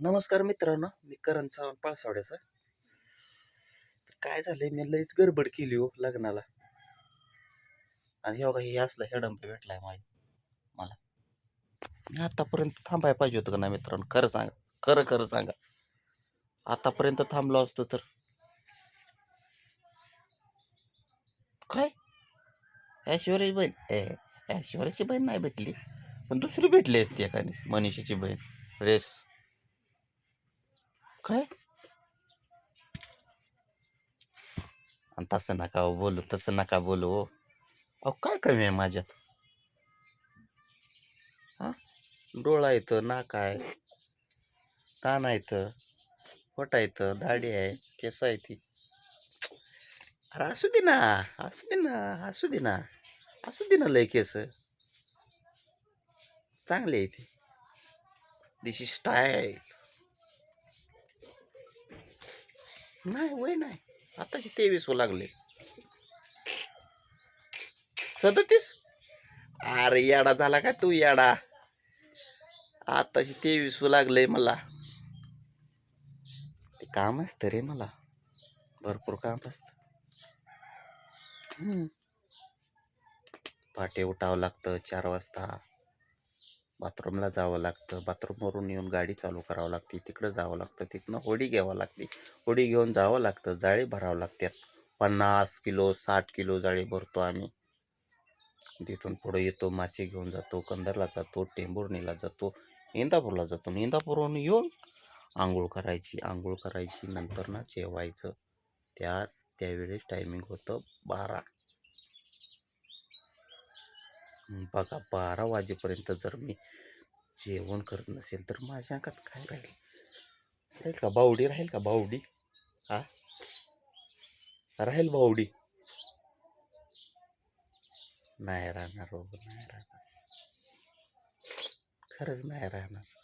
नमस्कार मित्रांनो मी करण चव्हाण पाळसावड्याचा. तर काय झालंय मी लयच गडबड केली हो लग्नाला. आणि हे बघा हे असलं हेडंप भेटलाय माझ्या मला. मी आतापर्यंत थांबायला पाहिजे होतं का ना मित्रांनो? खरं सांगा खरं खरं सांगा. आतापर्यंत थांबलो असतो तर. काय? ऐश्वर्याची बहीण? ए ऐश्वर्याची बहीण नाही भेटली. पण दुसरी भेटली असती एखादी मनीषाची बहीण रेस. काय? आणि तसं नका हो बोलू तसं नका बोलू हो. अहो काय कमी आहे माझ्यात? हा? डोळा येतं नाक आहे कान येतं पोटा येतं दाढी आहे केस आहे ती अरे असू दे ना असू दे ना असू दे ना असू दे ना लय केस. चांगले आहे ती दिस इज स्टाईल नाही वय नाही. आताची तेवीस व लागले. सदतीस? अरे याडा झाला का तू याडा? आताची तेवीस व लागलंय मला. ते काम असतं रे मला. भरपूर काम असतं. पहाटे उठावं लागतं चार वाजता. बाथरूमला जावं लागतं. बाथरूमवरून येऊन गाडी चालू करावं लागते. तिकडं जावं लागतं. तिथनं होडी घ्यावं लागते. होडी घेऊन जावं लागतं. जाळी भरावं लागतात पन्नास किलो साठ किलो जाळी भरतो आम्ही. तिथून पुढे येतो मासे घेऊन जातो कंदरला जातो टेंभुर्णीला जातो इंदापूरला जातो. इंदापूरहून येऊन आंघोळ करायची. आंघोळ करायची. नंतर ना जेवायचं. त्या त्यावेळेस टायमिंग होतं बारा. बघा बारा वाजेपर्यंत जर मी जेवण करत नसेल तर माझ्या अंगात काय राहील? राहील का बावडी? राहील का बावडी? हा? राहील बावडी? नाही राहणार बाबा नाही राहणार. खरंच नाही राहणार.